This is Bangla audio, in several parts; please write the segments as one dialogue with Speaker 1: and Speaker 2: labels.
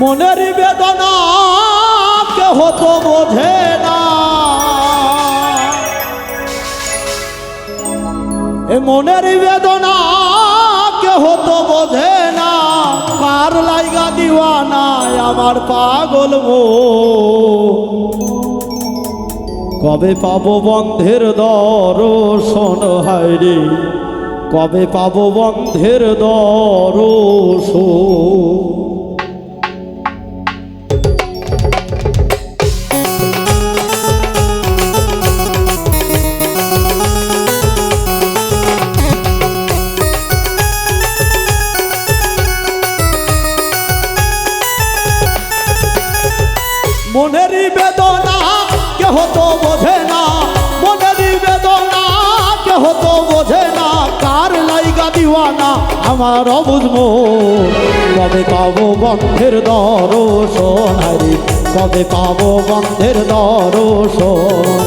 Speaker 1: মনের বেদনা কেহ তো বোঝে না। এ মনের বেদনা কেহ তো বোঝে না। কার লাইগা দিওয়ানায় আমার পাগল কবে পাবো বন্ধের দর্শন, হায়রে? কবে পাবো বন্ধের দর্শন? মনেরই বেদনা, কেহ তো বোঝে না। মনেরই বেদনা, কেহ তো বোঝে না। কার লাইগা দিওয়ানা আমার অবুঝমো কবে পাবো বন্ধের দর্শন হারি কবে পাবো বন্ধের দর্শন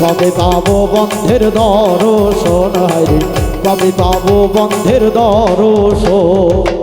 Speaker 1: কবে পাবো বন্ধের দর্শন হারি কবে পাবো বন্ধের দর্শন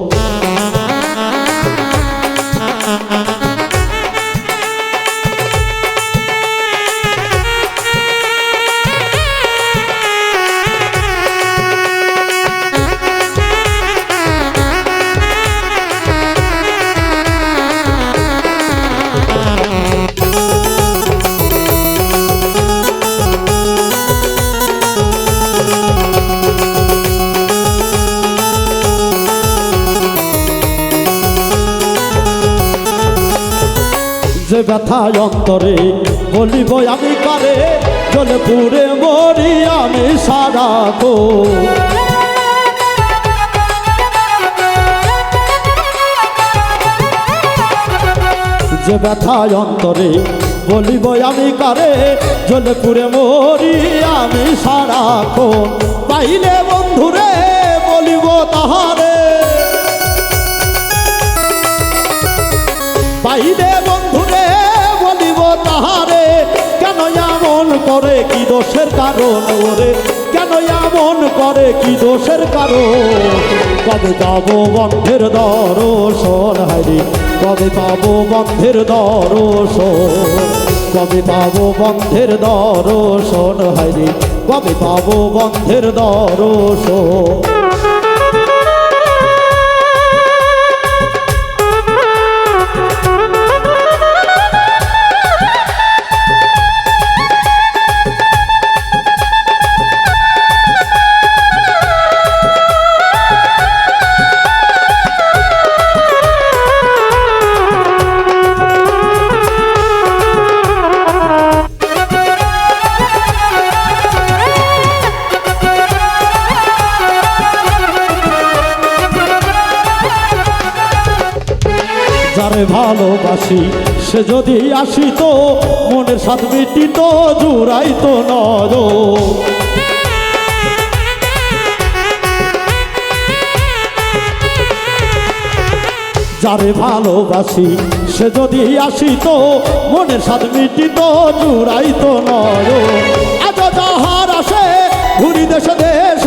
Speaker 1: যে ব্যথায় অন্তরে বলিব, আমি করে? জলে পুরে মরি আমি সারা তো যে ব্যথায় অন্তরে বলিব, আমি কারে? জলে পুরে মরি আমি সারা পাইলে করে কি দোষের কারণ ওরে? কেন এমন করে কি দোষের কারণ? কবে পাবো বন্ধের দর্শন? হারি কবে পাবো বন্ধের দর্শন? কবে পাবো বন্ধের দর্শন? হারি কবে পাবো বন্ধের দর্শন? ভালোবাসি। সে যদি আসিত, মনের সাথ মিটিত, জুড়াইতো নজ যারে ভালোবাসি, সে যদি আসিত, মনের সাথ মিটিত, জুড়াইতো নয় আজ যাহার আসে ঘুরি দেশে দেশে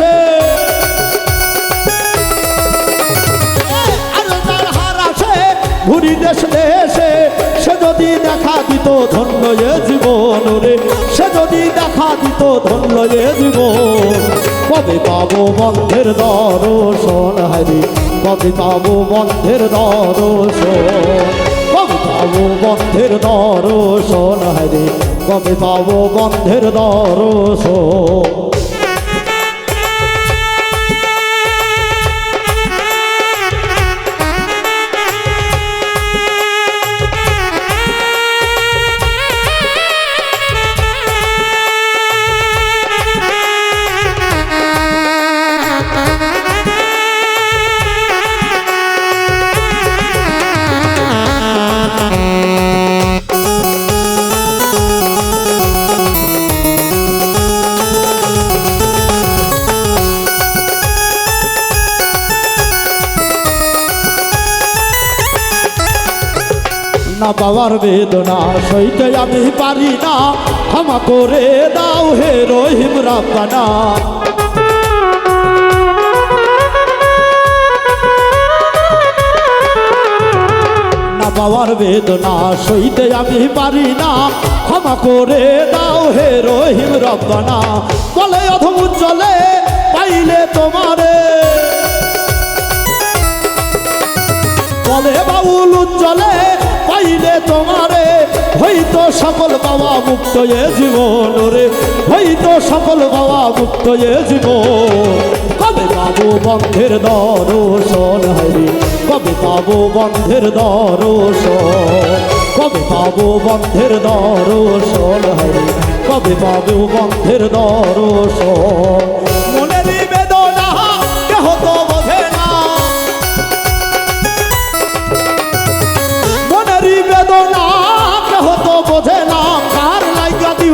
Speaker 1: দিত ধন্য এ জীবন রে। সে যদি দেখা দিত ধন্য এ জীবন। কবে পাবো বন্ধের দর্শন হারি? কবে পাবো বন্ধের দর্শন? কবে পাবো বন্ধের দর্শন হারি? কবে পাবো বন্ধের দর্শন? না বাবার বেদনা সইতে আমি পারি না। ক্ষমা করে দাও হে রহিম রাব্বানা। না বেদনা সইতে আমি পারি না। ক্ষমা করে দাও হে রহিম রব্বানা। বলে অধম চলে, পাইলে তোমারে। বলে বাউল উজ্জ্বলে পাইলে তোমারে হইতো সকল বাবা মুক্ত এ জীবন রে। হইতো সকল বাবা মুক্ত এ জীবন। কবে পাবো বন্ধের দর্শন হরি? কবে পাবো বন্ধের দর্শন? কবে পাবো বন্ধের দর্শন হরি? কবে পাবো বন্ধের দর্শন?